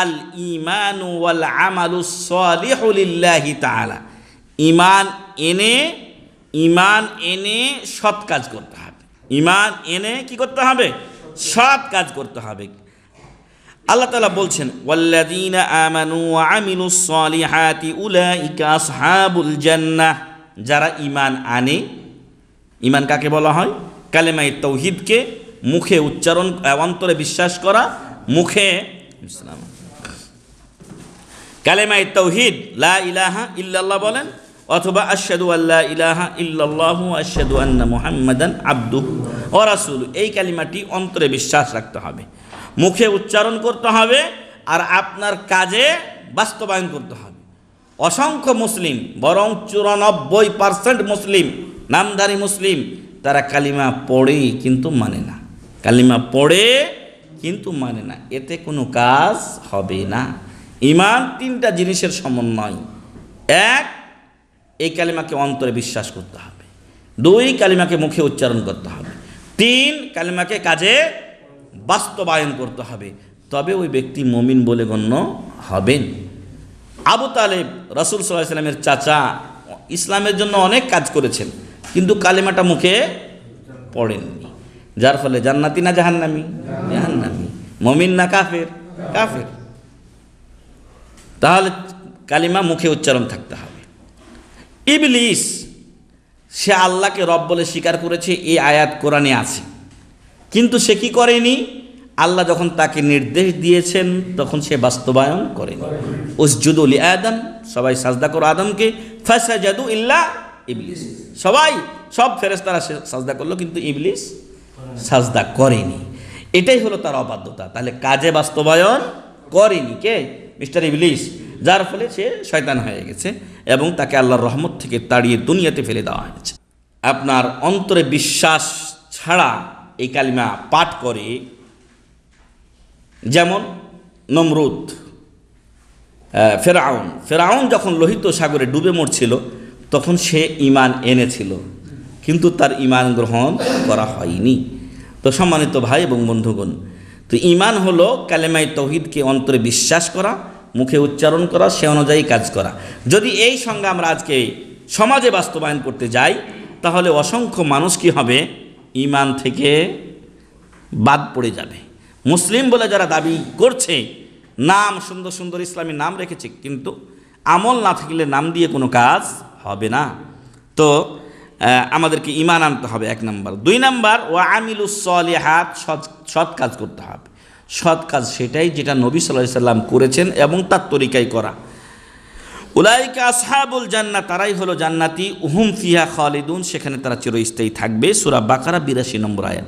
আল ইমান ওয়াল আমালু সালিহু লিল্লাহি তাআলা। ইমান এনে ইমান এনে সৎ কাজ করতে হবে। ইমান এনে কি করতে হবে? সৎ কাজ করতে হবে। আল্লাহ তালা বলছেন, ওয়াল্লাযীনা আমানু আমিলুস সালিহাতি উলাইকা আসহাবুল জান্নাহ। যারা ইমান আনে ইমান কাকে বলা হয়? কালেমাই তৌহিদকে মুখে উচ্চারণ, অন্তরে বিশ্বাস করা, মুখে, ইসলাম। কালেমাই তৌহিদ, লা ইলাহা ইল্লাল্লাহ বলেন, অথবা আশহাদু আল্লাহ ইলাহা ইল্লাল্লাহু আশহাদু আন্না মুহাম্মাদান আবদুহু ও রাসূল এই কালিমাটি অন্তরে বিশ্বাস রাখতে হবে, মুখে উচ্চারণ করতে হবে, আর আপনার কাজে বাস্তবায়ন করতে হবে। অসংখ্য মুসলিম, বরং চুরানব্বই পার্সেন্ট মুসলিম নামধারী মুসলিম, তারা কালিমা পড়ে কিন্তু মানে না। কালিমা পড়ে কিন্তু মানে না। এতে কোনো কাজ হবে না। ইমান তিনটা জিনিসের সমন্বয়। এক, এই কালিমাকে অন্তরে বিশ্বাস করতে হবে। দুই, কালিমাকে মুখে উচ্চারণ করতে হবে। তিন, কালিমাকে কাজে বাস্তবায়ন করতে হবে। তবে ওই ব্যক্তি মমিন বলে গণ্য হবেন। আবু তালেব রসুল সাল্লাহ সাল্লামের চাচা ইসলামের জন্য অনেক কাজ করেছেন, কিন্তু কালিমাটা মুখে পড়েননি। যার ফলে জান্নাতি না জাহান্নামি? জাহান্নামি। মমিন না কাফের? কাফের। তাহলে কালিমা মুখে উচ্চারণ থাকতে হবে। ইবলিস, সে আল্লাহকে রব বলে স্বীকার করেছে, এই আয়াত কোরআনে আছে। কিন্তু সে কি করেনি? আল্লাহ যখন তাকে নির্দেশ দিয়েছেন, তখন সে বাস্তবায়ন করেনি। উসজুদুল আদম, সবাই সাজদা করো আদমকে। ফাসাজাদু ইল্লা ইবলিস। সবাই, সব ফেরেস্তারা সাজদা করল, কিন্তু ইবলিস সাজদা করেনি। এটাই হলো তার অবাধ্যতা। তাহলে কাজে বাস্তবায়ন করেনি কে? মিস্টার ইবলিস যার ফলে সে শয়তান হয়ে গেছে এবং তাকে আল্লাহর রহমত থেকে তাড়িয়ে দুনিয়াতে ফেলে দেওয়া হয়েছে। আপনার অন্তরে বিশ্বাস ছাড়া এই কালিমা পাঠ করে যেমন নমরুদ ফেরাউন ফেরাউন যখন লোহিত সাগরে ডুবে মরছিল, তখন সে ইমান এনেছিল, কিন্তু তার ইমান গ্রহণ করা হয়নি। তো সম্মানিত ভাই এবং বন্ধুগণ তো ইমান হলো কালেমাই তৌহিদকে অন্তরে বিশ্বাস করা, মুখে উচ্চারণ করা, সে অনুযায়ী কাজ করা। যদি এই সঙ্গে আমরা আজকে সমাজে বাস্তবায়ন করতে যাই, তাহলে অসংখ্য মানুষ কি হবে? ইমান থেকে বাদ পড়ে যাবে। মুসলিম বলে যারা দাবি করছে, নাম, সুন্দর সুন্দর ইসলামী নাম রেখেছে, কিন্তু আমল না থাকলে নাম দিয়ে কোনো কাজ হবে না। তো আমাদেরকে ইমান আনতে হবে, এক নম্বর। দুই নাম্বার ও আমিলুসলিহাত সৎ সৎ কাজ করতে হবে। সৎ কাজ সেটাই যেটা নবী সাল্লাহ সাল্লাম করেছেন এবং তার তরিকায় করা। উলাইকা আসহাবুল জান্না তারাই হলো জান্নাতি। উহুম ফিহা খালিদুন, সেখানে তারা চিরস্থায়ী থাকবে। সুরা বাকারা বিরাশি নম্বর আয়াত।